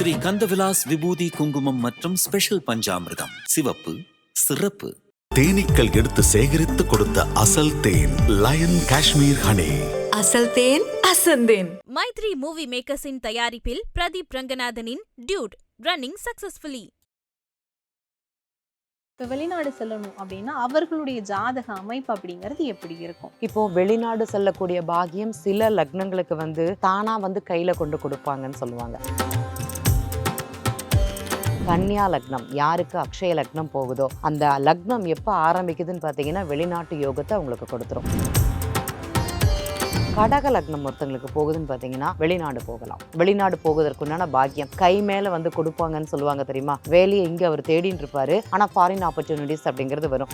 ஸ்ரீ கந்தவிலாஸ் விபூதி குங்குமம் மற்றும் ஸ்பெஷல் பஞ்சாமிர்தம். சிவப்பு சிறப்பு. தேனீக்கள் எடுத்து சேகரித்து கொடுத்த அசல் தேன் லயன் காஷ்மீர் ஹனி அசல் தேன் அசந்தேன் மைத்ரி மூவி மேக்கர்ஸின் தயாரிப்பில் பிரதீப் ரங்கநாதனின் டியூட் ரன்னிங் சக்சஸ்ஃபுல்லி இப்போ வெளிநாடு செல்லணும் அப்படின்னா அவர்களுடைய ஜாதக அமைப்பு அப்படிங்கிறது எப்படி இருக்கும்? இப்போ வெளிநாடு செல்லக்கூடிய பாக்கியம் சில லக்னங்களுக்கு வந்து தானா வந்து கையில கொண்டு கொடுப்பாங்கன்னு சொல்லுவாங்க. கன்னியா லக்னம் யாருக்கு அக்ஷய லக்னம் போகுதோ அந்த லக்னம் எப்போ ஆரம்பிக்குதுன்னு பார்த்தீங்கன்னா வெளிநாட்டு யோகத்தை அவங்களுக்கு கொடுத்துரும். கடக லக்னம் ஒருத்தங்களுக்கு போகுதுன்னு பார்த்தீங்கன்னா வெளிநாடு போகலாம். வெளிநாடு போவதற்குண்டான பாக்கியம் கை மேலே வந்து கொடுப்பாங்கன்னு சொல்லுவாங்க தெரியுமா? வேலையை இங்கே அவர் தேடின்னு இருப்பாரு. ஆனால் ஃபாரின் ஆப்பர்ச்சுனிட்டிஸ் அப்படிங்கிறது வரும்.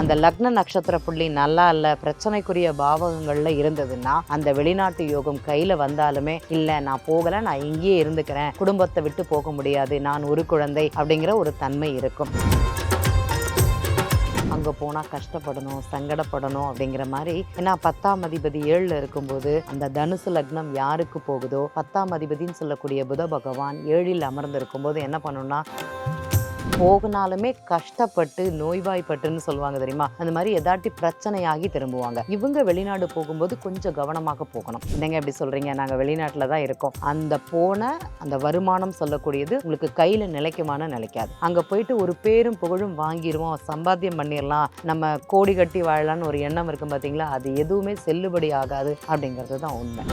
அந்த லக்ன நட்சத்திர புள்ளி நல்லா இல்ல பிரச்சனைக்குரிய பாவகங்கள்ல இருந்ததுன்னா அந்த வெளிநாட்டு யோகம் கையில வந்தாலுமே இல்ல நான் போகல நான் இங்கேயே இருந்துக்கிறேன் குடும்பத்தை விட்டு போக முடியாது நான் ஒரு குழந்தை அப்படிங்கிற ஒரு தன்மை இருக்கும். அங்கே போனால் கஷ்டப்படணும் சங்கடப்படணும் அப்படிங்கிற மாதிரி ஏன்னா பத்தாம் அதிபதி ஏழில் இருக்கும்போது அந்த தனுசு லக்னம் யாருக்கு போகுதோ பத்தாம் அதிபதின்னு சொல்லக்கூடிய புத பகவான் ஏழில் அமர்ந்து இருக்கும்போது என்ன பண்ணணும்னா போகினாலுமே கஷ்டப்பட்டு நோய்வாய்ப்பட்டுன்னு சொல்லுவாங்க தெரியுமா? அந்த மாதிரி எதாட்டி பிரச்சனையாகி திரும்புவாங்க. இவங்க வெளிநாடு போகும்போது கொஞ்சம் கவனமாக போகணும். என்னங்க எப்படி சொல்றீங்க? நாங்கள் வெளிநாட்டில் தான் இருக்கோம். அந்த போன அந்த வருமானம் சொல்லக்கூடியது உங்களுக்கு கையில் நிலைக்குமான நிலைக்காது. அங்கே போயிட்டு ஒரு பேரும் புகழும் வாங்கிடுவோம் சம்பாத்தியம் பண்ணிடலாம் நம்ம கோடி கட்டி வாழலாம்னு ஒரு எண்ணம் இருக்கும் பார்த்தீங்களா அது எதுவுமே செல்லுபடி ஆகாது அப்படிங்கிறது தான் உண்மை.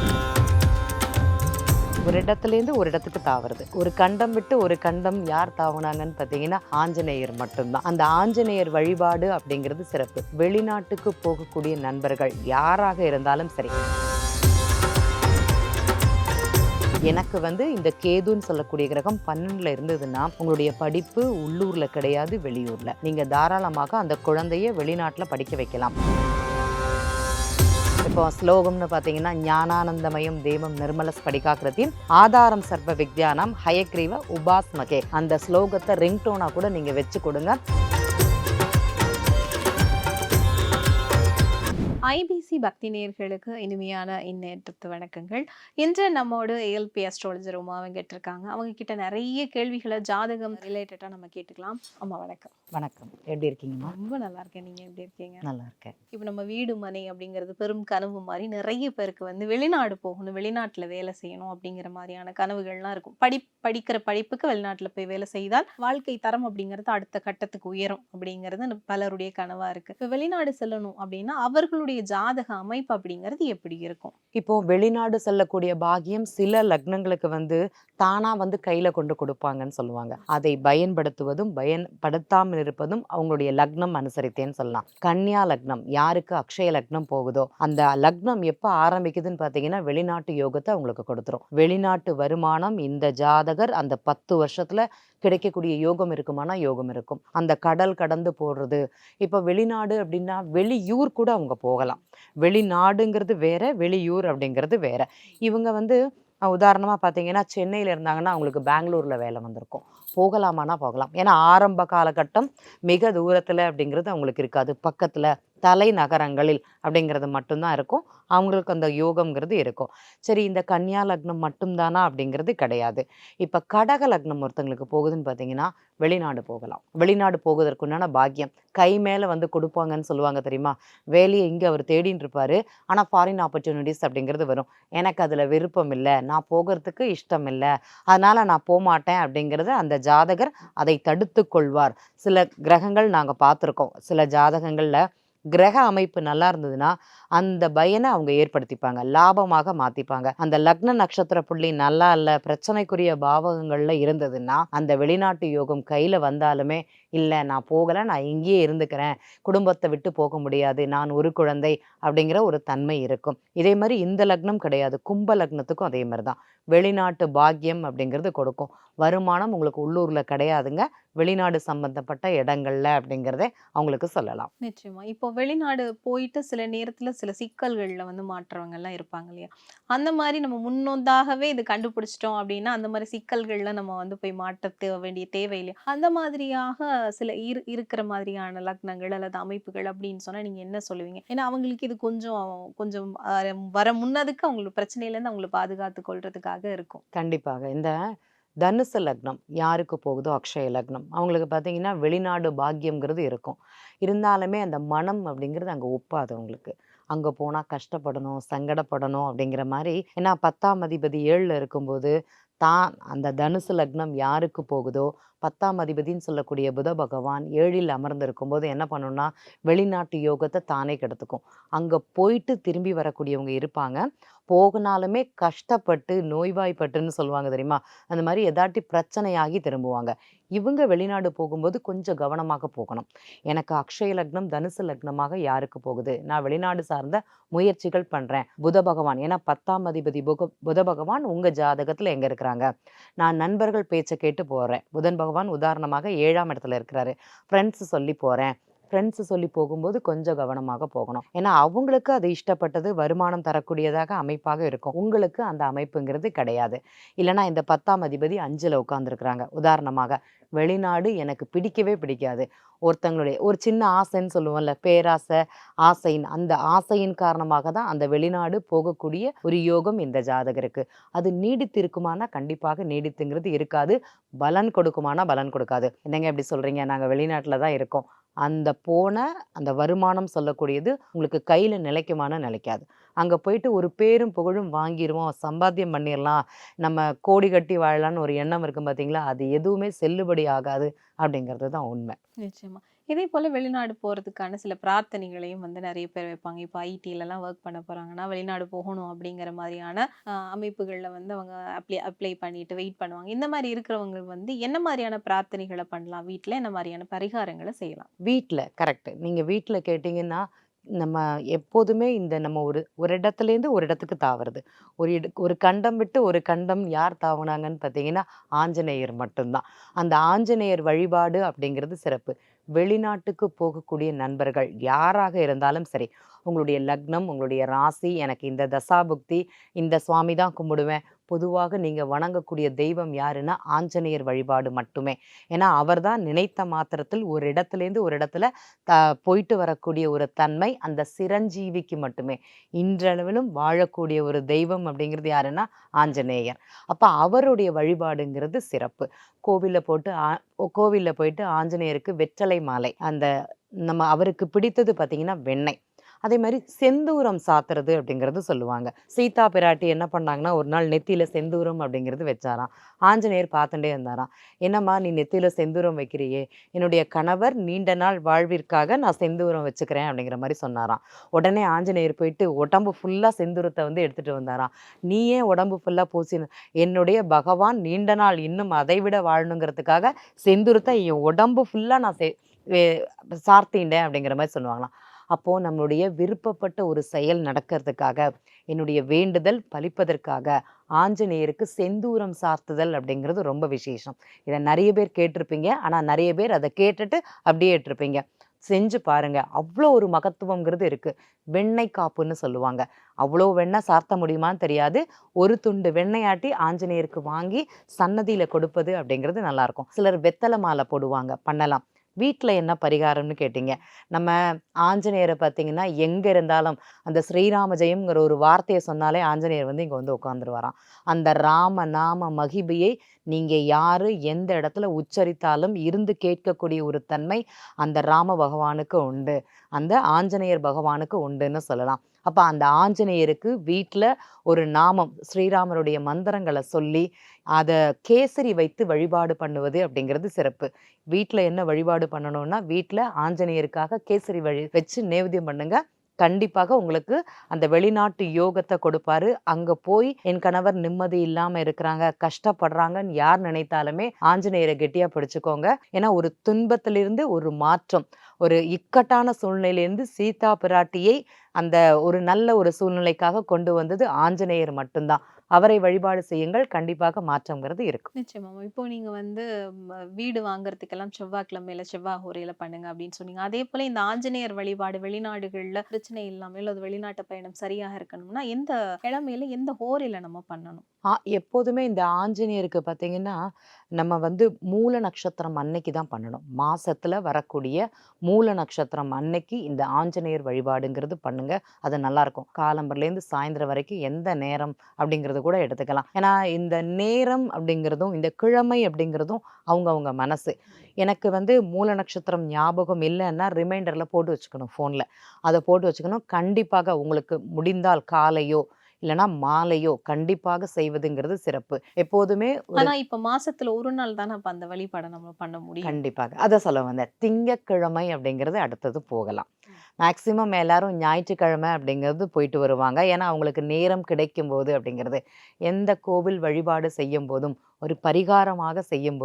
ஒரு இடத்துலேருந்து ஒரு இடத்துக்கு தாவுறது ஒரு கண்டம் விட்டு ஒரு கண்டம் யார் தாவுனாங்கன்னு பார்த்தீங்கன்னா ஆஞ்சநேயர் மட்டும்தான். அந்த ஆஞ்சநேயர் வழிபாடு அப்படிங்கிறது சிறப்பு. வெளிநாட்டுக்கு போகக்கூடிய நண்பர்கள் யாராக இருந்தாலும் சரி. எனக்கு வந்து இந்த கேதுன்னு சொல்லக்கூடிய கிரகம் பன்னெண்டுல இருந்ததுன்னா உங்களுடைய படிப்பு உள்ளூர்ல கிடையாது வெளியூர்ல. நீங்க தாராளமாக அந்த குழந்தைய வெளிநாட்டுல படிக்க வைக்கலாம். இப்போ ஸ்லோகம்னு பார்த்தீங்கன்னா ஞானானந்தமயம் தேவம் நிர்மல ஸ்படிகாக்கிருத்தின் ஆதாரம் சர்வ வித்யானம் ஹயக்ரீவ உபாஸ்மகே. அந்த ஸ்லோகத்தை ரிங்டோனா கூட நீங்கள் வச்சு கொடுங்க. ஐபிசி பக்தி நேயர்களுக்கு இனிமையான இந்நேற்றத்து வணக்கங்கள். இன்று நம்மோடு ஏஎல்பி அஸ்ட்ராலஜர் உமா வெங்கட் இருக்காங்க அவங்க கிட்ட நிறைய கேள்விகளை ஜாதகம் ரிலேட்டடாக நம்ம கேட்டுக்கலாம். அம்மா வணக்கம். வணக்கம். எப்படி இருக்கீங்கம்மா? ரொம்ப நல்லா இருக்கேன். நீங்க எப்படி இருக்கீங்க? நல்லா இருக்கேன். இப்போ நம்ம வீடு மனை அப்படிங்கிறது பெரும் கனவு மாதிரி நிறைய பேருக்கு வந்து வெளிநாடு போகணும் வெளிநாட்டில் வேலை செய்யணும் அப்படிங்கிற மாதிரியான கனவுகள்லாம் இருக்கும். படி படிக்கிற படிப்புக்கு வெளிநாட்டில் போய் வேலை செய்தால் வாழ்க்கை தரம் அப்படிங்கிறது அடுத்த கட்டத்துக்கு உயரும் அப்படிங்கிறது பலருடைய கனவா இருக்கு. இப்போ வெளிநாடு செல்லணும் அப்படின்னா அவர்களுடைய ஜாதக அமைப்பு அப்படிங்கிறது எப்படி இருக்கும்? இப்போ வெளிநாடு செல்லக்கூடிய பாகியம் சில லக்னங்களுக்கு வந்து தானா வந்து கையில கொண்டு கொடுப்பாங்கன்னு சொல்லுவாங்க. அதை பயன்படுத்துவதும் பயன்படுத்தாமல் இருப்பதும் அவங்களுடைய லக்னம் அனுசரித்தேன்னு சொல்லலாம். கன்னியா லக்னம் யாருக்கு அக்ஷய லக்னம் போகுதோ அந்த லக்னம் எப்போ ஆரம்பிக்குதுன்னு பார்த்தீங்கன்னா வெளிநாட்டு யோகத்தை அவங்களுக்கு கொடுத்துரும். வெளிநாட்டு வருமானம் இந்த ஜாதகர் அந்த பத்து வருஷத்துல கிடைக்கக்கூடிய யோகம் இருக்குமானா யோகம் இருக்கும். அந்த கடல் கடந்து போடுறது இப்போ வெளிநாடு அப்படின்னா வெளியூர் கூட அவங்க போகலாம். வெளிநாடுங்கிறது வேற வெளியூர் அப்படிங்கிறது வேற. இவங்க வந்து உதாரணமாக பார்த்தீங்கன்னா சென்னையில் இருந்தாங்கன்னா அவங்களுக்கு பெங்களூரில் வேலை வந்திருக்கும். போகலாமான்னா போகலாம். ஏன்னா ஆரம்ப காலகட்டம் மிக தூரத்தில் அப்படிங்கிறது அவங்களுக்கு இருக்காது. பக்கத்தில் தலைநகரங்களில் அப்படிங்கிறது மட்டும்தான் இருக்கும். அவங்களுக்கு அந்த யோகம்ங்கிறது இருக்கும். சரி இந்த கன்னியா லக்னம் மட்டும்தானா அப்படிங்கிறது கிடையாது. இப்போ கடக லக்னம் ஒருத்தங்களுக்கு போகுதுன்னு பார்த்தீங்கன்னா வெளிநாடு போகலாம். வெளிநாடு போவதற்குண்டான பாக்கியம். கை மேலே வந்து கொடுப்பாங்கன்னு சொல்லுவாங்க தெரியுமா? வேலையை இங்கே அவர் தேடின்னு இருப்பாரு. ஆனால் ஃபாரின் ஆப்பர்ச்சுனிட்டிஸ் அப்படிங்கிறது வரும். எனக்கு அதில் விருப்பம் இல்லை. நான் போகிறதுக்கு இஷ்டம் இல்லை. அதனால் நான் போகமாட்டேன் அப்படிங்கிறது அந்த ஜாதகர் அதை தடுத்து கொள்வார். சில கிரகங்கள் நாங்கள் பார்த்துருக்கோம். சில ஜாதகங்களில் கிரக அமைப்பு நல்லா இருந்ததுன்னா அந்த பயனை அவங்க ஏற்படுத்திப்பாங்க. லாபமாக மாத்திப்பாங்க. அந்த லக்ன நட்சத்திர புள்ளி நல்லா இல்லை பிரச்சனைக்குரிய பாவகங்கள்ல இருந்ததுன்னா அந்த வெளிநாட்டு யோகம் கையில வந்தாலுமே இல்லை நான் போகலை நான் இங்கேயே இருந்துக்கிறேன். குடும்பத்தை விட்டு போக முடியாது. நான் ஒரு குழந்தை அப்படிங்கிற ஒரு தன்மை இருக்கும். இதே மாதிரி இந்த லக்னம் கிடையாது. கும்ப லக்னத்துக்கும் அதே மாதிரி தான். வெளிநாட்டு பாக்கியம் அப்படிங்கிறது கொடுக்கும். வருமானம் உங்களுக்கு உள்ளூரில் கிடையாதுங்க. வெளிநாடு சம்பந்தப்பட்ட இடங்கள்ல அப்படிங்கிறத அவங்களுக்கு சொல்லலாம். நிச்சயமா. இப்போ வெளிநாடு போயிட்டு சில நேரத்துல சில சிக்கல்கள்ல வந்து மாற்றவங்க எல்லாம் இருப்பாங்க இல்லையா? அந்த மாதிரி நம்ம முன்னொந்தாகவே இது கண்டுபிடிச்சிட்டோம் அப்படின்னா அந்த மாதிரி சிக்கல்கள்ல நம்ம வந்து போய் மாற்ற வேண்டிய தேவை இல்லையா? அந்த மாதிரியாக சில இரு இருக்கிற மாதிரியான லக்னங்கள் அல்லது அமைப்புகள் அப்படின்னு சொன்னா நீங்க என்ன சொல்லுவீங்க? ஏன்னா அவங்களுக்கு இது கொஞ்சம் கொஞ்சம் வர முன்னதுக்கு அவங்களுக்கு பிரச்சனையில இருந்து அவங்களை பாதுகாத்து கொள்றதுக்காக இருக்கும். கண்டிப்பாக. இந்த தனுசு லக்னம் யாருக்கு போகுதோ அக்ஷய லக்னம் அவங்களுக்கு பார்த்தீங்கன்னா வெளிநாடு பாக்கியம்ங்கிறது இருக்கும். இருந்தாலுமே அந்த மனம் அப்படிங்கிறது அங்கே ஒப்பாது அவங்களுக்கு. அங்கே போனால் கஷ்டப்படணும் சங்கடப்படணும் அப்படிங்கிற மாதிரி. ஏன்னா பத்தாம் அதிபதி ஏழில் இருக்கும்போது தான் அந்த தனுசு லக்னம் யாருக்கு போகுதோ? பத்தாம் அதிபதினு சொல்லக்கூடிய புத பகவான் ஏழில் அமர்ந்து இருக்கும்போது என்ன பண்ணுன்னா வெளிநாட்டு யோகத்தை தானே கெடுத்துக்கும். அங்கே போயிட்டு திரும்பி வரக்கூடியவங்க இருப்பாங்க. போகனாலுமே கஷ்டப்பட்டு நோய்வாய்ப்பட்டுன்னு சொல்லுவாங்க தெரியுமா? அந்த மாதிரி எதாட்டி பிரச்சனையாகி திரும்புவாங்க. இவங்க வெளிநாடு போகும்போது கொஞ்சம் கவனமாக போகணும். எனக்கு அக்ஷய லக்னம் தனுசு லக்னமாக யாருக்கு போகுது? நான் வெளிநாடு சார்ந்த முயற்சிகள் பண்ணுறேன் புத பகவான் ஏன்னா பத்தாம் அதிபதி புக புத பகவான் உங்கள் ஜாதகத்தில் எங்கே இருக்கிறாங்க நான் நண்பர்கள் பேச்சை கேட்டு போகிறேன் புதன் பகவான் உதாரணமாக ஏழாம் இடத்துல இருக்கிறாரு. ஃப்ரெண்ட்ஸ் சொல்லி போகிறேன் ஃப்ரெண்ட்ஸ் சொல்லி போகும்போது கொஞ்சம் கவனமாக போகணும். ஏன்னா அவங்களுக்கு அது இஷ்டப்பட்டது வருமானம் தரக்கூடியதாக அமைப்பாக இருக்கும். உங்களுக்கு அந்த அமைப்புங்கிறது கிடையாது. இல்லைன்னா இந்த பத்தாம் அதிபதி அஞ்சில் உட்காந்துருக்குறாங்க உதாரணமாக வெளிநாடு எனக்கு பிடிக்கவே பிடிக்காது. ஒருத்தங்களுடைய ஒரு சின்ன ஆசைன்னு சொல்லுவோம்ல பேராசை ஆசையின் அந்த ஆசையின் காரணமாக தான் அந்த வெளிநாடு போகக்கூடிய ஒரு யோகம் இந்த ஜாதகருக்கு. அது நீடித்து இருக்குமானா கண்டிப்பாக நீடித்துங்கிறது இருக்காது. பலன் கொடுக்குமானா பலன் கொடுக்காது. என்னங்க எப்படி சொல்றீங்க? நாங்கள் வெளிநாட்டில் தான் இருக்கோம். அந்த போன அந்த வருமானம் சொல்லக்கூடியது உங்களுக்கு கையில் நிலைக்குமான நிலைக்காது. அங்கே போயிட்டு ஒரு பேரும் புகழும் வாங்கிடுவோம் சம்பாத்தியம் பண்ணிடலாம் நம்ம கோடி கட்டி வாழலாம்னு ஒரு எண்ணம் இருக்கும் பார்த்தீங்களா அது எதுவுமே செல்லுபடி ஆகாது அப்படிங்கிறது தான் உண்மை. நிச்சயமா. இதே போல் வெளிநாடு போகிறதுக்கான சில பிரார்த்தனைகளையும் வந்து நிறைய பேர் வைப்பாங்க. இப்போ ஐடிலலாம் ஒர்க் பண்ண போகிறாங்கன்னா வெளிநாடு போகணும் அப்படிங்கிற மாதிரியான அமைப்புகளில் வந்து அவங்க அப்ளை அப்ளை பண்ணிட்டு வெயிட் பண்ணுவாங்க. இந்த மாதிரி இருக்கிறவங்க வந்து என்ன மாதிரியான பிரார்த்தனைகளை பண்ணலாம்? வீட்டில் என்ன மாதிரியான பரிகாரங்களை செய்யலாம்? வீட்டில் கரெக்டு நீங்கள் வீட்டில் கேட்டிங்கன்னா நம்ம எப்போதுமே இந்த நம்ம ஒரு ஒரு இடத்துலேருந்து ஒரு இடத்துக்கு தாவுறது. ஒரு இட ஒரு கண்டம் விட்டு ஒரு கண்டம் யார் தாவுனாங்கன்னு பார்த்தீங்கன்னா ஆஞ்சநேயர் மட்டும்தான். அந்த ஆஞ்சநேயர் வழிபாடு அப்படிங்கிறது சிறப்பு. வெளிநாட்டுக்கு போகக்கூடிய நண்பர்கள் யாராக இருந்தாலும் சரி உங்களுடைய லக்னம் உங்களுடைய ராசி எனக்கு இந்த தசாபுக்தி இந்த சுவாமி தான் கும்பிடுவேன் பொதுவாக நீங்கள் வணங்கக்கூடிய தெய்வம் யாருன்னா ஆஞ்சநேயர் வழிபாடு மட்டுமே. ஏன்னா அவர் தான் நினைத்த மாத்திரத்தில் ஒரு இடத்துலேருந்து ஒரு இடத்துல த போயிட்டு வரக்கூடிய ஒரு தன்மை அந்த சிரஞ்சீவிக்கு மட்டுமே. இன்றளவிலும் வாழக்கூடிய ஒரு தெய்வம் அப்படிங்கிறது யாருன்னா ஆஞ்சநேயர். அப்போ அவருடைய வழிபாடுங்கிறது சிறப்பு. கோவிலில் போட்டு ஆ கோவிலில் போயிட்டு ஆஞ்சநேயருக்கு வெற்றலை மாலை அந்த நம்ம அவருக்கு பிடித்தது பார்த்திங்கன்னா வெண்ணெய். அதே மாதிரி செந்தூரம் சாத்துறது அப்படிங்கிறது சொல்லுவாங்க. சீதா பிராட்டி என்ன பண்ணாங்கன்னா ஒரு நாள் நெத்தியில செந்தூரம் அப்படிங்கிறது வச்சாராம். ஆஞ்சநேயர் பார்த்துட்டே இருந்தாராம். என்னம்மா நீ நெத்தியில செந்தூரம் வைக்கிறியே. என்னுடைய கணவர் நீண்ட நாள் வாழ்விற்காக நான் செந்தூரம் வச்சுக்கிறேன் அப்படிங்கிற மாதிரி சொன்னாராம். உடனே ஆஞ்சநேயர் போயிட்டு உடம்பு ஃபுல்லாக செந்தூரத்தை வந்து எடுத்துட்டு வந்தாராம். நீ ஏன் உடம்பு ஃபுல்லாக பூசி என்னுடைய பகவான் நீண்ட நாள் இன்னும் அதை விட வாழணுங்கிறதுக்காக செந்தூரத்தை என் உடம்பு ஃபுல்லாக நான் சே சார்த்திண்டேன் அப்படிங்கிற மாதிரி சொல்லுவாங்களாம். அப்போது நம்மளுடைய விருப்பப்பட்ட ஒரு செயல் நடக்கிறதுக்காக என்னுடைய வேண்டுதல் பலிப்பதற்காக ஆஞ்சநேயருக்கு செந்தூரம் சார்த்துதல் அப்படிங்கிறது ரொம்ப விசேஷம். இதை நிறைய பேர் கேட்டிருப்பீங்க. ஆனால் நிறைய பேர் அதை கேட்டுட்டு அப்படியே ஏற்றிருப்பீங்க செஞ்சு பாருங்க. அவ்வளோ ஒரு மகத்துவங்கிறது இருக்கு. வெண்ணெய் காப்புன்னு சொல்லுவாங்க. அவ்வளோ வெண்ணெய் சார்த்த முடியுமான்னு தெரியாது. ஒரு துண்டு வெண்ணெயாட்டி ஆஞ்சநேயருக்கு வாங்கி சன்னதியில கொடுப்பது அப்படிங்கிறது நல்லா இருக்கும். சிலர் வெத்தலை மாலை போடுவாங்க. பண்ணலாம். வீட்டில் என்ன பரிகாரம்னு கேட்டிங்க? நம்ம ஆஞ்சநேயரை பார்த்தீங்கன்னா எங்கே இருந்தாலும் அந்த ஸ்ரீராம ஜெயம்ங்கிற ஒரு வார்த்தையை சொன்னாலே ஆஞ்சநேயர் வந்து இங்கே வந்து உட்காந்துருவாராம் அந்த ராம நாம மகிபியை நீங்கள் யார் எந்த இடத்துல உச்சரித்தாலும் இருந்து கேட்கக்கூடிய ஒரு தன்மை அந்த ராம பகவானுக்கு உண்டு. அந்த ஆஞ்சநேயர் பகவானுக்கு உண்டுன்னு சொல்லலாம். அப்போ அந்த ஆஞ்சநேயருக்கு வீட்டில் ஒரு நாமம் ஸ்ரீராமருடைய மந்திரங்களை சொல்லி அதை கேசரி வைத்து வழிபாடு பண்ணுவது அப்படிங்கிறது சிறப்பு. வீட்டில் என்ன வழிபாடு பண்ணணும்னா வீட்டில் ஆஞ்சநேயருக்காக கேசரி வழி வச்சு நேவதியம் பண்ணுங்க. கண்டிப்பாக உங்களுக்கு அந்த வெளிநாட்டு யோகத்தை கொடுப்பாரு. அங்க போய் என் கணவர் நிம்மதி இல்லாம இருக்கிறாங்க கஷ்டப்படுறாங்கன்னு யார் நினைத்தாலுமே ஆஞ்சநேயரை கெட்டியா பிடிச்சுக்கோங்க. ஏன்னா ஒரு துன்பத்திலிருந்து ஒரு மாற்றம் ஒரு இக்கட்டான சூழ்நிலையிலிருந்து சீதா பிராட்டியை அந்த ஒரு நல்ல ஒரு சூழ்நிலைக்காக கொண்டு வந்தது ஆஞ்சநேயர் மட்டும்தான். அவரை வழிபாடு செய்யுங்கள். கண்டிப்பாக மாற்றம்ங்கிறது இருக்கும். நிச்சயமா. இப்போ நீங்க வந்து வீடு வாங்குறதுக்கெல்லாம் செவ்வாய்க்கிழமையில செவ்வாய் ஹோரையில பண்ணுங்க அப்படின்னு சொன்னீங்க. அதே போல இந்த ஆஞ்சநேயர் வழிபாடு வெளிநாடுகள்ல பிரச்சனை இல்லாம இல்ல அது வெளிநாட்டு பயணம் சரியாக இருக்கணும்னா எந்த கிழமையில எந்த ஹோரையில நம்ம பண்ணணும்? எப்போதுமே இந்த ஆஞ்சநேயருக்கு பார்த்தீங்கன்னா நம்ம வந்து மூல நட்சத்திரம் அன்னைக்கு தான் பண்ணணும். மாசத்துல வரக்கூடிய மூல நட்சத்திரம் அன்னைக்கு இந்த ஆஞ்சநேயர் வழிபாடுங்கிறது பண்ணுங்க. அது நல்லா இருக்கும். காலம்பர்லேருந்து சாயந்தரம் வரைக்கும் எந்த நேரம் அப்படிங்கிறது கூட எடுத்துக்கலாம். ஏன்னா இந்த நேரம் அப்படிங்கிறதும் இந்த கிழமை அப்படிங்கிறதும் அவங்கவங்க மனசு. எனக்கு வந்து மூல நட்சத்திரம் ஞாபகம் இல்லைன்னா ரிமைண்டரில் போட்டு வச்சுக்கணும் ஃபோனில் அதை போட்டு வச்சுக்கணும். கண்டிப்பாக உங்களுக்கு முடிந்தால் காலையோ இல்லைன்னா மாலையோ கண்டிப்பாக செய்வதுங்கிறது சிறப்பு. எப்போதுமே ஆனா இப்ப மாசத்துல ஒரு நாள் தானே அப்ப அந்த வழிபாடை நம்ம பண்ண முடியும்? கண்டிப்பாக. அதை சொல்ல வந்தேன். திங்கட்கிழமை அப்படிங்கிறது அடுத்தது போகலாம். மேக்சிமம் எல்லாரும் ஞாயிற்றுக்கிழமை அப்படிங்கிறது போயிட்டு வருவாங்க. ஏன்னா அவங்களுக்கு நேரம் கிடைக்கும் போது அப்படிங்கிறது. எந்த கோவில் வழிபாடு செய்யும் போதும் ஒரு பரிகாரமாக செய்யும்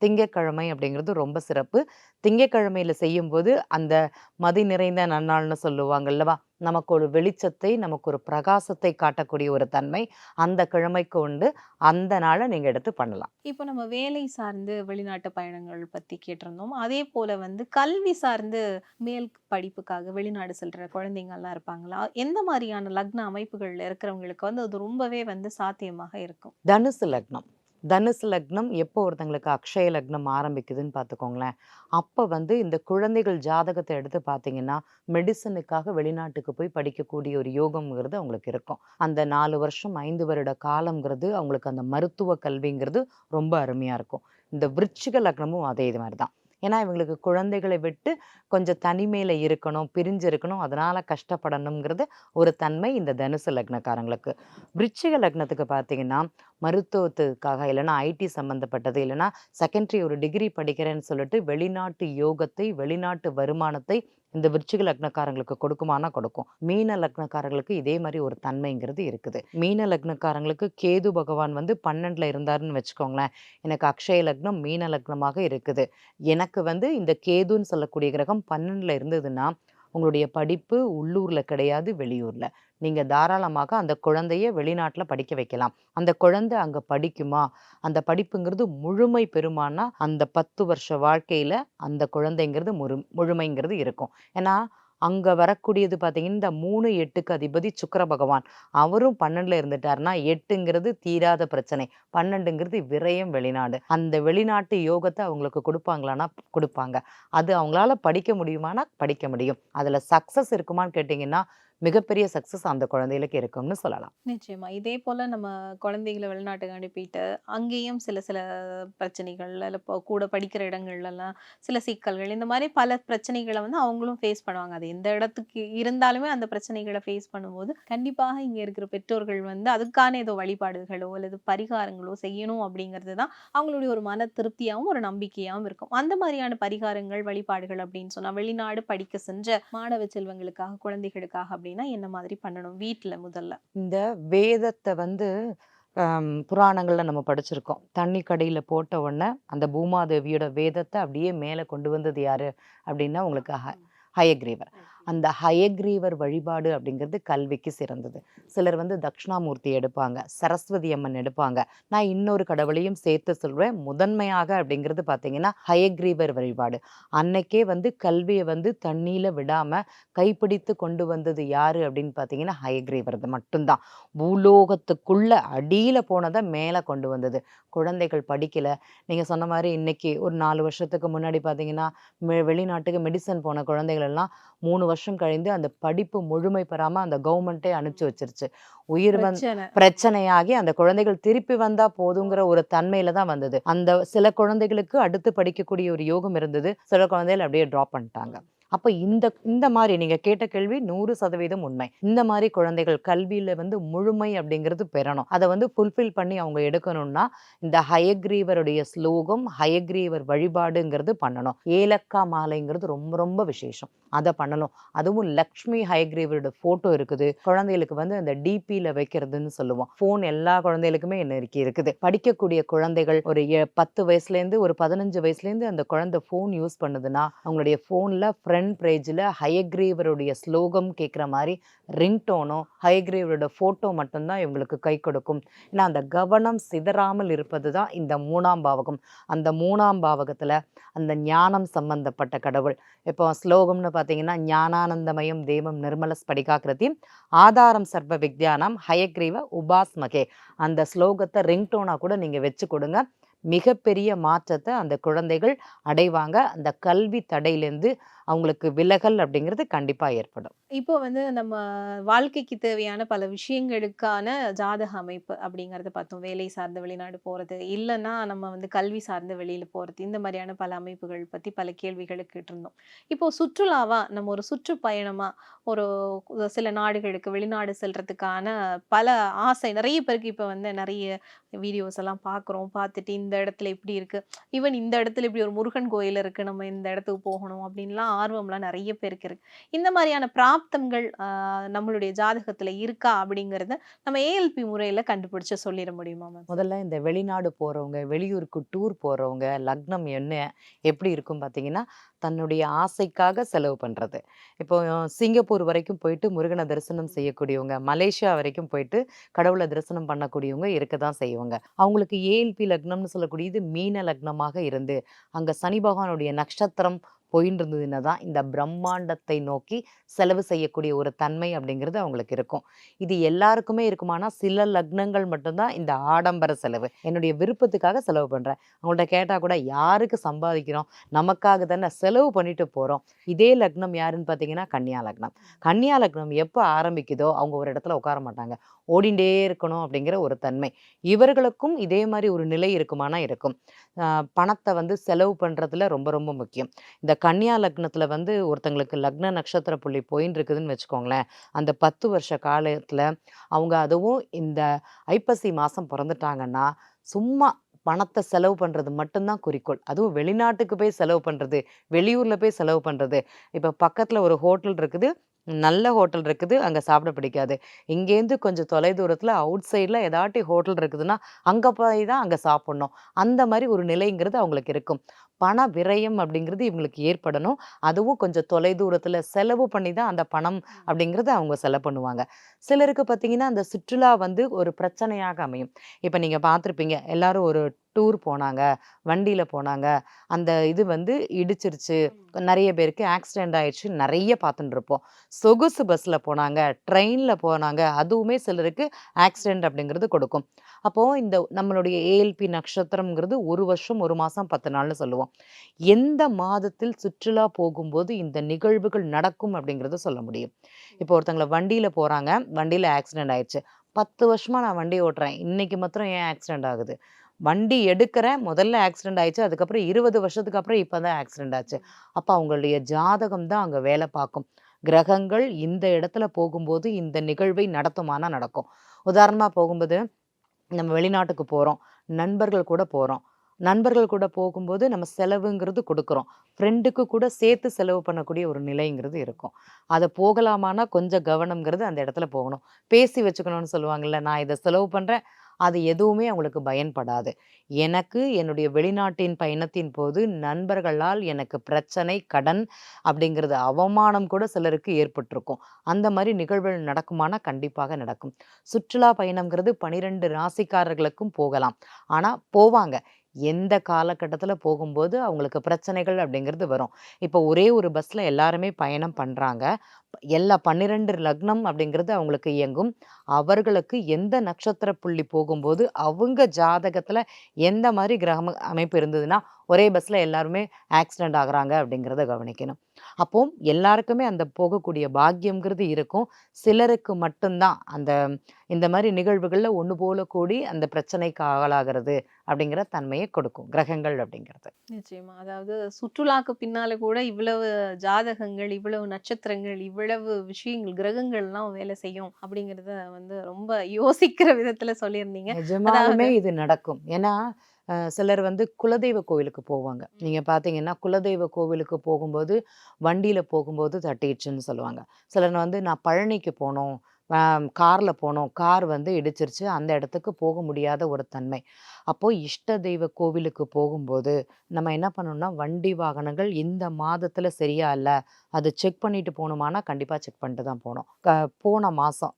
போது திங்கட்கிழமை அப்படிங்கிறது ரொம்ப சிறப்பு. திங்கட்கிழமையில செய்யும்போது அந்த மதி நிறைந்த நன்னாள்னு சொல்லுவாங்க அல்லவா? நமக்கு ஒரு வெளிச்சத்தை நமக்கு ஒரு பிரகாசத்தை காட்டக்கூடிய ஒரு தன்மை அந்த கிழமைக்கு உண்டு அந்த நாளை நீங்க எடுத்து பண்ணலாம். இப்போ நம்ம வேலை சார்ந்து வெளிநாட்டு பயணங்கள் பத்தி கேட்டிருந்தோம். அதே போல வந்து கல்வி சார்ந்து மேல் படிப்புக்காக வெளிநாடு செல்ற குழந்தைங்க எல்லாம் இருப்பாங்களா? எந்த மாதிரியான லக்ன அமைப்புகள்ல இருக்கிறவங்களுக்கு வந்து அது ரொம்பவே வந்து சாத்தியமாக இருக்கும்? தனுசு லக்னம். தனுசு லக்னம் எப்போ ஒருத்தங்களுக்கு அக்ஷய லக்னம் ஆரம்பிக்குதுன்னு பார்த்துக்கோங்களேன் அப்போ வந்து இந்த குழந்தைகள் ஜாதகத்தை எடுத்து பார்த்தீங்கன்னா மெடிசனுக்காக வெளிநாட்டுக்கு போய் படிக்கக்கூடிய ஒரு யோகம்ங்கிறது அவங்களுக்கு இருக்கும். அந்த நாலு வருஷம் ஐந்து வருட காலம்ங்கிறது அவங்களுக்கு அந்த மருத்துவ கல்விங்கிறது ரொம்ப அருமையாக இருக்கும். இந்த விருச்சிக லக்னமும் அதே இது மாதிரி தான். ஏன்னா இவங்களுக்கு குழந்தைகளை விட்டு கொஞ்சம் தனிமையில் இருக்கணும் பிரிஞ்சு இருக்கணும் அதனால் கஷ்டப்படணுங்கிறது ஒரு தன்மை இந்த தனுசு லக்னக்காரங்களுக்கு. விருச்சிக லக்னத்துக்கு பார்த்தீங்கன்னா மருத்துவத்துக்காக இல்லைன்னா ஐடி சம்மந்தப்பட்டது இல்லைன்னா செகண்டரி ஒரு டிகிரி படிக்கிறேன்னு சொல்லிட்டு வெளிநாட்டு யோகத்தை வெளிநாட்டு வருமானத்தை இந்த விருச்சிக லக்னக்காரங்களுக்கு கொடுக்குமானா கொடுக்கும். மீன லக்னக்காரங்களுக்கு இதே மாதிரி ஒரு தன்மைங்கிறது இருக்குது. மீன லக்னக்காரங்களுக்கு கேது பகவான் வந்து பன்னெண்டுல இருந்தாருன்னு வச்சுக்கோங்களேன். எனக்கு அக்ஷய லக்னம் மீன லக்னமாக இருக்குது. எனக்கு வந்து இந்த கேதுன்னு சொல்லக்கூடிய கிரகம் பன்னெண்டுல இருந்ததுன்னா உங்களுடைய படிப்பு உள்ளூர்ல கிடையாது வெளியூர்ல. நீங்க தாராளமாக அந்த குழந்தைய வெளிநாட்டுல படிக்க வைக்கலாம். அந்த குழந்தை அங்க படிக்குமா? அந்த படிப்புங்கிறது முழுமை பெறுமானா அந்த பத்து வருஷ வாழ்க்கையில அந்த குழந்தைங்கிறது முழு முழுமைங்கிறது இருக்கும். ஏன்னா அங்க வரக்கூடியது பார்த்தீங்கன்னா இந்த மூணு எட்டுக்கு அதிபதி சுக்கர பகவான். அவரும் பன்னெண்டுல இருந்துட்டாருன்னா எட்டுங்கிறது தீராத பிரச்சனை. பன்னெண்டுங்கிறது விரயம் வெளிநாடு. அந்த வெளிநாட்டு யோகத்தை அவங்களுக்கு கொடுப்பாங்களான்னா கொடுப்பாங்க. அது அவங்களால படிக்க முடியுமானா படிக்க முடியும். அதுல சக்ஸஸ் இருக்குமான்னு கேட்டிங்கன்னா மிகப்பெரிய சக்சஸ் அந்த குழந்தைகளுக்கு இருக்கும்னு சொல்லலாம். நிச்சயமா. இதே போல நம்ம குழந்தைகளை வெளிநாட்டுக்கு அனுப்பிட்டு அங்கேயும் சில சில பிரச்சனைகள் இல்லை இப்போ கூட படிக்கிற இடங்கள்லாம் சில சிக்கல்கள் இந்த மாதிரி பல பிரச்சனைகளை வந்து அவங்களும் ஃபேஸ் பண்ணுவாங்க. அது எந்த இடத்துக்கு இருந்தாலுமே அந்த பிரச்சனைகளை ஃபேஸ் பண்ணும்போது கண்டிப்பாக இங்கே இருக்கிற பெற்றோர்கள் வந்து அதுக்கான ஏதோ வழிபாடுகளோ அல்லது பரிகாரங்களோ செய்யணும் அப்படிங்கிறது தான் அவங்களுடைய ஒரு மன திருப்தியாகவும் ஒரு நம்பிக்கையாகவும் இருக்கும். அந்த மாதிரியான பரிகாரங்கள் வழிபாடுகள் அப்படின்னு சொன்னால் வெளிநாடு படிக்க சென்ற மாணவ செல்வங்களுக்காக குழந்தைகளுக்காக அப்படின்னு என்ன மாதிரி பண்ணணும் வீட்டுல முதல்ல? இந்த வேதத்தை வந்து புராணங்கள்ல நம்ம படிச்சிருக்கோம். தண்ணி கடையில போட்ட உடனே அந்த பூமாதேவியோட வேதத்தை அப்படியே மேலே கொண்டு வந்தது யாரு? அப்படின்னா உங்களுக்கு ஹ- ஹயக்ரீவர். அந்த ஹயக்ரீவர் வழிபாடு அப்படிங்கிறது கல்விக்கு சிறந்தது. சிலர் வந்து தட்சிணாமூர்த்தி எடுப்பாங்க சரஸ்வதி அம்மன் எடுப்பாங்க. நான் இன்னொரு கடவுளையும் சேர்த்து சொல்வேன் முதன்மையாக அப்படிங்கிறது பார்த்தீங்கன்னா ஹயக்ரீவர் வழிபாடு. அன்னைக்கே வந்து கல்வியை வந்து தண்ணியில் விடாமல் கைப்பிடித்து கொண்டு வந்தது யார் அப்படின்னு பார்த்தீங்கன்னா ஹயக்ரீவர் மட்டும்தான். பூலோகத்துக்குள்ளே அடியில் போனதை மேலே கொண்டு வந்தது. குழந்தைகள் படிக்கலை. நீங்கள் சொன்ன மாதிரி இன்னைக்கு ஒரு நாலு வருஷத்துக்கு முன்னாடி பார்த்தீங்கன்னா மெ- வெளிநாட்டுக்கு மெடிசன் போன குழந்தைகள் எல்லாம் மூணு வருஷம் கழிந்து அந்த படிப்பு முழுமை பெறாம அந்த கவர்மெண்ட்டே அனுப்பிச்சு வச்சிருச்சு. உயிர் வந்து பிரச்சனை. பிரச்சனையாகி அந்த குழந்தைகள் திருப்பி வந்தா போதுங்கிற ஒரு தன்மையில தான் வந்தது. அந்த சில குழந்தைகளுக்கு அடுத்து படிக்கக்கூடிய ஒரு யோகம் இருந்தது. சில குழந்தைகள் அப்படியே ட்ராப் பண்ணிட்டாங்க. அப்போ இந்த இந்த மாதிரி நீங்கள் கேட்ட கேள்வி நூறு சதவீதம் உண்மை. இந்த மாதிரி குழந்தைகள் கல்வியில் வந்து முழுமை அப்படிங்கிறது பெறணும். அதை வந்து ஃபுல்ஃபில் பண்ணி அவங்க எடுக்கணும்னா இந்த ஹயக்ரீவருடைய ஸ்லோகம் ஹயக்ரீவர் வழிபாடுங்கிறது பண்ணணும். ஏலக்கா மாலைங்கிறது ரொம்ப ரொம்ப விசேஷம். அதை பண்ணணும். அதுவும் லக்ஷ்மி ஹயக்ரீவரோட ஃபோட்டோ இருக்குது. குழந்தைகளுக்கு வந்து அந்த டிபியில் வைக்கிறதுன்னு சொல்லுவோம். ஃபோன் எல்லா குழந்தைகளுக்குமே என்ன இருக்குது. படிக்கக்கூடிய குழந்தைகள் ஒரு பத்து வயசுலேருந்து ஒரு பதினஞ்சு வயசுலேருந்து அந்த குழந்தை ஃபோன் யூஸ் பண்ணுதுன்னா அவங்களுடைய ஃபோனில் ஃப்ரெண்ட் பேஜில் ஹயக்ரீவருடைய ஸ்லோகம் கேட்குற மாதிரி ரிங்டோனோ ஹயக்ரீவரோட ஃபோட்டோ மட்டும்தான் இவங்களுக்கு கை கொடுக்கும். ஏன்னா அந்த கவனம் சிதறாமல் இருப்பது தான் இந்த மூணாம் பாவகம். அந்த மூணாம் பாவகத்தில் அந்த ஞானம் சம்பந்தப்பட்ட கடவுள். இப்போ ஸ்லோகம்னு பார்த்தீங்கன்னா ஞானானந்தமயம் தேவம் நிர்மல ஸ்படிகாக்கிருதி ஆதாரம் சர்வ வித்யானம் ஹயக்ரீவ உபாஸ்மகே. அந்த ஸ்லோகத்தை ரிங்டோனாக கூட நீங்கள் வச்சு கொடுங்க. மிகப்பெரிய மாற்றத்தை அந்த குழந்தைகள் அடைவாங்க. அந்த கல்வி தடையிலேருந்து அவங்களுக்கு விலகல் அப்படிங்கிறது கண்டிப்பாக ஏற்படும். இப்போ வந்து நம்ம வாழ்க்கைக்கு தேவையான பல விஷயங்களுக்கான ஜாதக அமைப்பு அப்படிங்கிறத பார்த்தோம். வேலை சார்ந்த வெளிநாடு போகிறது இல்லைன்னா நம்ம வந்து கல்வி சார்ந்த வெளியில் போகிறது இந்த மாதிரியான பல அமைப்புகள் பற்றி பல கேள்விகளுக்கு இருந்தோம் இப்போ சுற்றுலாவா? நம்ம ஒரு சுற்றுப்பயணமாக ஒரு சில நாடுகளுக்கு வெளிநாடு செல்றதுக்கான பல ஆசை நிறைய பேருக்கு இப்போ வந்து நிறைய வீடியோஸ் எல்லாம் பார்க்குறோம். பார்த்துட்டு இந்த இடத்துல இப்படி இருக்கு. ஈவன் இந்த இடத்துல இப்படி ஒரு முருகன் கோயில் இருக்கு. நம்ம இந்த இடத்துக்கு போகணும் அப்படின்லாம் ஆர்வம்லாம் நிறைய பேருக்கு இருக்கு. இந்த மாதிரியான பிராப்தங்கள் நம்மளுடைய ஜாதகத்துல இருக்கா அப்படிங்கறத நம்ம ஏஎல்பி முறையில கண்டுபிடிச்சு சொல்லிட முடியுமா மேம் முதல்ல இந்த வெளிநாடு போறவங்க வெளியூருக்கு டூர் போறவங்க லக்னம் என்ன எப்படி இருக்கும் பார்த்தீங்கன்னா தன்னுடைய ஆசைக்காக செலவு பண்ணுறது இப்போ சிங்கப்பூர் வரைக்கும் போயிட்டு முருகனை தரிசனம் செய்யக்கூடியவங்க மலேசியா வரைக்கும் போயிட்டு கடவுளை தரிசனம் பண்ணக்கூடியவங்க இருக்க தான் செய்வாங்க. அவங்களுக்கு ஏஎல்பி லக்னம்னு சொல்லக்கூடியது மீன லக்னமாக இருந்து அங்கே சனி பகவானுடைய நட்சத்திரம் போயின்னு இருந்ததுன்னா தான் இந்த பிரம்மாண்டத்தை நோக்கி செலவு செய்யக்கூடிய ஒரு தன்மை அப்படிங்கிறது அவங்களுக்கு இருக்கும். இது எல்லாருக்குமே இருக்குமானா சில லக்னங்கள் மட்டும்தான் இந்த ஆடம்பர செலவு. என்னுடைய விருப்பத்துக்காக செலவு பண்ணுறேன் அவங்கள்ட்ட கேட்டால் கூட யாருக்கு சம்பாதிக்கிறோம்? நமக்காக தானே செலவு பண்ணிட்டு போகிறோம் இதே லக்னம் யாருன்னு பார்த்தீங்கன்னா கன்னியா லக்னம். கன்னியா லக்னம் எப்போ ஆரம்பிக்குதோ அவங்க ஒரு இடத்துல உட்கார மாட்டாங்க. ஓடிண்டே இருக்கணும் அப்படிங்கிற ஒரு தன்மை. இவர்களுக்கும் இதே மாதிரி ஒரு நிலை இருக்குமானா இருக்கும். ஆஹ் பணத்தை வந்து செலவு பண்ணுறதுல ரொம்ப ரொம்ப முக்கியம். இந்த கன்னியா லக்னத்தில் வந்து ஒருத்தங்களுக்கு லக்ன நட்சத்திர புள்ளி போயின்னு இருக்குதுன்னு வச்சுக்கோங்களேன். அந்த பத்து வருஷ காலத்தில் அவங்க அதுவும் இந்த ஐப்பசி மாதம் பிறந்துட்டாங்கன்னா சும்மா பணத்தை செலவு பண்ணுறது மட்டும்தான் குறிக்கோள். அதுவும் வெளிநாட்டுக்கு போய் செலவு பண்ணுறது வெளியூரில் போய் செலவு பண்ணுறது இப்போ பக்கத்தில் ஒரு ஹோட்டல் இருக்குது. நல்ல ஹோட்டல் இருக்குது அங்கே சாப்பிட பிடிக்காது. இங்கேருந்து கொஞ்சம் தொலை தூரத்தில் அவுட் சைடில் ஏதாட்டி ஹோட்டல் இருக்குதுன்னா அங்கே போய் தான் அங்கே சாப்பிட்ணும். அந்த மாதிரி ஒரு நிலைங்கிறது அவங்களுக்கு இருக்கும். பண விரயம் அப்படிங்கிறது இவங்களுக்கு ஏற்படணும். அதுவும் கொஞ்சம் தொலை தூரத்தில் செலவு பண்ணி தான் அந்த பணம் அப்படிங்கிறத அவங்க செலவு பண்ணுவாங்க. சிலருக்கு பார்த்தீங்கன்னா அந்த சுற்றுலா வந்து ஒரு பிரச்சனையாக அமையும். இப்போ நீங்கள் பார்த்துருப்பீங்க எல்லாரும் ஒரு டூர் போனாங்க வண்டியில் போனாங்க. அந்த இது வந்து இடிச்சிருச்சு. நிறைய பேருக்கு ஆக்சிடென்ட் ஆயிடுச்சு. நிறைய பார்த்துட்டு இருப்போம். சொகுசு பஸ்ஸில் போனாங்க ட்ரெயினில் போனாங்க. அதுவுமே சிலருக்கு ஆக்சிடென்ட் அப்படிங்கிறது கொடுக்கும். அப்போது இந்த நம்மளுடைய ஏஎல்பி நட்சத்திரம்ங்கிறது ஒரு வருஷம் ஒரு மாதம் பத்து நாள்னு சொல்லுவோம். எந்த மாதத்தில் சுற்றுலா போகும்போது இந்த நிகழ்வுகள் நடக்கும் அப்படிங்கிறத சொல்ல முடியும். இப்போ ஒருத்தங்களை வண்டியில் போகிறாங்க வண்டியில் ஆக்சிடென்ட் ஆயிடுச்சு. பத்து வருஷமாக நான் வண்டி ஓட்டுறேன். இன்னைக்கு மாத்திரம் ஏன் ஆக்சிடென்ட் ஆகுது? வண்டி எடுக்கிறேன். முதல்ல ஆக்சிடென்ட் ஆயிடுச்சு. அதுக்கப்புறம் இருபது வருஷத்துக்கு அப்புறம் இப்போ தான் ஆக்சிடென்ட் ஆச்சு. அப்போ அவங்களுடைய ஜாதகம் தான் அங்கே வேலை பார்க்கும். கிரகங்கள் இந்த இடத்துல போகும்போது இந்த நிகழ்வை நடத்துமானா நடக்கும். உதாரணமாக போகும்போது நம்ம வெளிநாட்டுக்கு போகிறோம் நண்பர்கள் கூட போகிறோம் நண்பர்கள் கூட போகும்போது நம்ம செலவுங்கிறது கொடுக்குறோம். ஃப்ரெண்டுக்கு கூட சேர்த்து செலவு பண்ணக்கூடிய ஒரு நிலைங்கிறது இருக்கும். அதை போகலாமான்னா கொஞ்சம் கவனம்ங்கிறது அந்த இடத்துல போகணும். பேசி வச்சுக்கணும்னு சொல்லுவாங்கல்ல நான் இதை செலவு பண்ணுறேன் அது எதுவுமே அவங்களுக்கு பயன்படாது. எனக்கு என்னுடைய வெளிநாட்டின் பயணத்தின் போது நண்பர்களால் எனக்கு பிரச்சனை கடன் அப்படிங்கிறது அவமானம் கூட சிலருக்கு ஏற்பட்டிருக்கும். அந்த மாதிரி நிகழ்வுகள் நடக்குமானா கண்டிப்பாக நடக்கும். சுற்றுலா பயணம்ங்கிறது பனிரெண்டு ராசிக்காரர்களுக்கும் போகலாம். ஆனால் போவாங்க. எந்த காலகட்டத்தில் போகும்போது அவங்களுக்கு பிரச்சனைகள் அப்படிங்கிறது வரும். இப்போ ஒரே ஒரு பஸ்ஸில் எல்லாருமே பயணம் பண்ணுறாங்க எல்லா பன்னிரெண்டு லக்னம் அப்படிங்கிறது அவங்களுக்கு இயங்கும். அவர்களுக்கு எந்த நட்சத்திர புள்ளி போகும்போது அவங்க ஜாதகத்தில் எந்த மாதிரி கிரக அமைப்பு இருந்ததுன்னா ஒரே பஸ்ஸில் எல்லாருமே ஆக்சிடென்ட் ஆகுறாங்க அப்படிங்கிறத கவனிக்கணும். அப்போ எல்லாருக்குமே அந்த போகக்கூடிய பாக்கியம்ங்கிறது இருக்கும். சிலருக்கு மட்டும்தான் அந்த இந்த மாதிரி நிகழ்வுகளில் ஒன்று போல கூடி அந்த பிரச்சனைக்கு ஆளாகிறது அப்படிங்கிற தன்மையை கொடுக்கும் கிரகங்கள் அப்படிங்கிறது. நிச்சயமா. அதாவது சுற்றுலாக்கு பின்னால கூட இவ்வளவு ஜாதகங்கள் இவ்வளவு நட்சத்திரங்கள் இவ்வளவு விஷயங்கள் கிரகங்கள்லாம் வேலை செய்யும் அப்படிங்கறத வந்து ரொம்ப யோசிக்கிற விதத்துல சொல்லியிருந்தீங்க. நிஜமாலுமே இது நடக்கும். ஏன்னா சிலர் வந்து குலதெய்வ கோவிலுக்கு போவாங்க. நீங்க பாத்தீங்கன்னா குலதெய்வ கோவிலுக்கு போகும்போது வண்டியில போகும்போது தட்டிடுச்சுன்னு சொல்லுவாங்க. சிலர் வந்து நான் பழனிக்கு போகணும் காரில் போனோம் கார் வந்து இடிச்சிருச்சு அந்த இடத்துக்கு போக முடியாத ஒரு தன்மை. அப்போது இஷ்ட தெய்வ கோவிலுக்கு போகும்போது நம்ம என்ன பண்ணணும்னா வண்டி வாகனங்கள் இந்த மாதத்தில் சரியா இல்லை அது செக் பண்ணிட்டு போகணுமானா கண்டிப்பாக செக் பண்ணிட்டு தான் போகணும். க போன மாதம்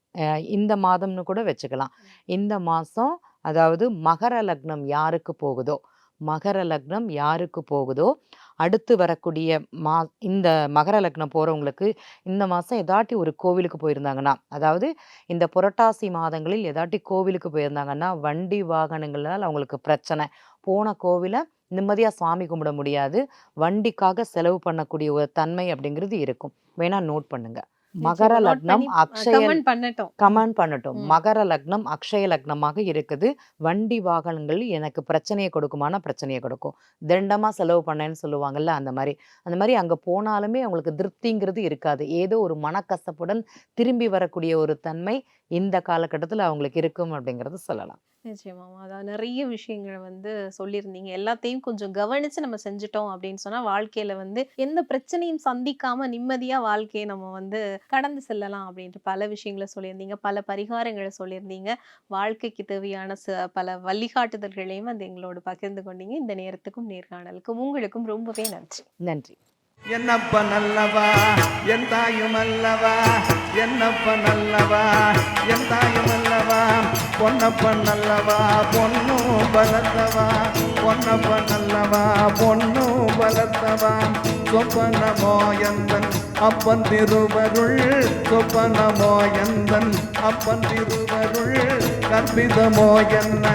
இந்த மாதம்னு கூட வச்சுக்கலாம். இந்த மாதம் அதாவது மகர லக்னம் யாருக்கு போகுதோ மகர லக்னம் யாருக்கு போகுதோ அடுத்து வரக்கூடிய மா இந்த மகர லக்னம் போகிறவங்களுக்கு இந்த மாதம் ஏதாட்டி ஒரு கோவிலுக்கு போயிருந்தாங்கன்னா அதாவது இந்த புரட்டாசி மாதங்களில் எதாட்டி கோவிலுக்கு போயிருந்தாங்கன்னா வண்டி வாகனங்களால் அவங்களுக்கு பிரச்சனை. போன கோவிலை நிம்மதியாக சாமி கும்பிட முடியாது. வண்டிக்காக செலவு பண்ணக்கூடிய ஒரு தன்மை அப்படிங்கிறது இருக்கும். வேணால் நோட் பண்ணுங்கள் மகர லக்னம் அக்ஷய பண்ணட்டும். கமெண்ட் பண்ணட்டும். மகர லக்னம் அக்ஷய லக்னமாக இருக்குது. வண்டி வாகனங்கள் எனக்கு பிரச்சனையை கொடுக்குமானா பிரச்சனையை கொடுக்கும். தண்டமா செலவு பண்ணேன்னு சொல்லுவாங்கல்ல அந்த மாதிரி. அந்த மாதிரி அங்க போனாலுமே அவங்களுக்கு திருப்திங்கிறது இருக்காது. ஏதோ ஒரு மனக்கசப்புடன் திரும்பி வரக்கூடிய ஒரு தன்மை இந்த காலகட்டத்தில் அவங்களுக்கு இருக்கும் அப்படிங்கிறது சொல்லலாம். நிச்சயமாமா அதான் நிறைய விஷயங்களை வந்து சொல்லியிருந்தீங்க. எல்லாத்தையும் கொஞ்சம் கவனிச்சு நம்ம செஞ்சுட்டோம் அப்படின்னு சொன்னா வாழ்க்கையில வந்து எந்த பிரச்சனையும் சந்திக்காம நிம்மதியா வாழ்க்கையை நம்ம வந்து கடந்து செல்லலாம் அப்படின்ட்டு பல விஷயங்களை சொல்லியிருந்தீங்க. பல பரிகாரங்களை சொல்லியிருந்தீங்க. வாழ்க்கைக்கு தேவையான ச- பல வழிகாட்டுதல்களையும் வந்து எங்களோடு பகிர்ந்து கொண்டீங்க. இந்த நேரத்துக்கும் நேர்காணலுக்கும் உங்களுக்கும் ரொம்பவே நன்றி. நன்றி. என்னப்ப நல்லவா? என் தாயும் அல்லவா? என்னப்ப நல்லவா? என் தாயும் அல்லவா? பொன்னப்ப நல்லவா? பொண்ணு பலத்தவா? பொன்னப்ப நல்லவா? பொண்ணு பலத்தவா? சொப்பனமோ எந்தன் அப்பன் திருவருள்? சொப்பனமோ எந்தன் அப்பன் திருவருள்? கற்பிதமோ என்ன?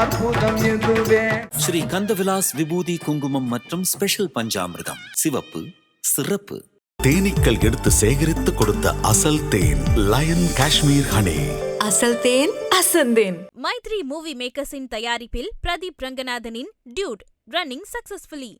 அற்புதம் இதுவே ஸ்ரீ கந்தவிலாஸ் விபூதி குங்குமம் மற்றும் ஸ்பெஷல் பஞ்சாமிர்தம். சிவப்பு சிறப்பு. தேனீக்கள் எடுத்து சேகரித்து கொடுத்த அசல் தேன் லயன் காஷ்மீர் ஹனி. அசல் தேன் அசந்தேன் மைத்ரி மூவி மேக்கர்ஸின் தயாரிப்பில் பிரதீப் ரங்கநாதனின் டியூட் ரன்னிங் சக்சஸ்ஃபுல்லி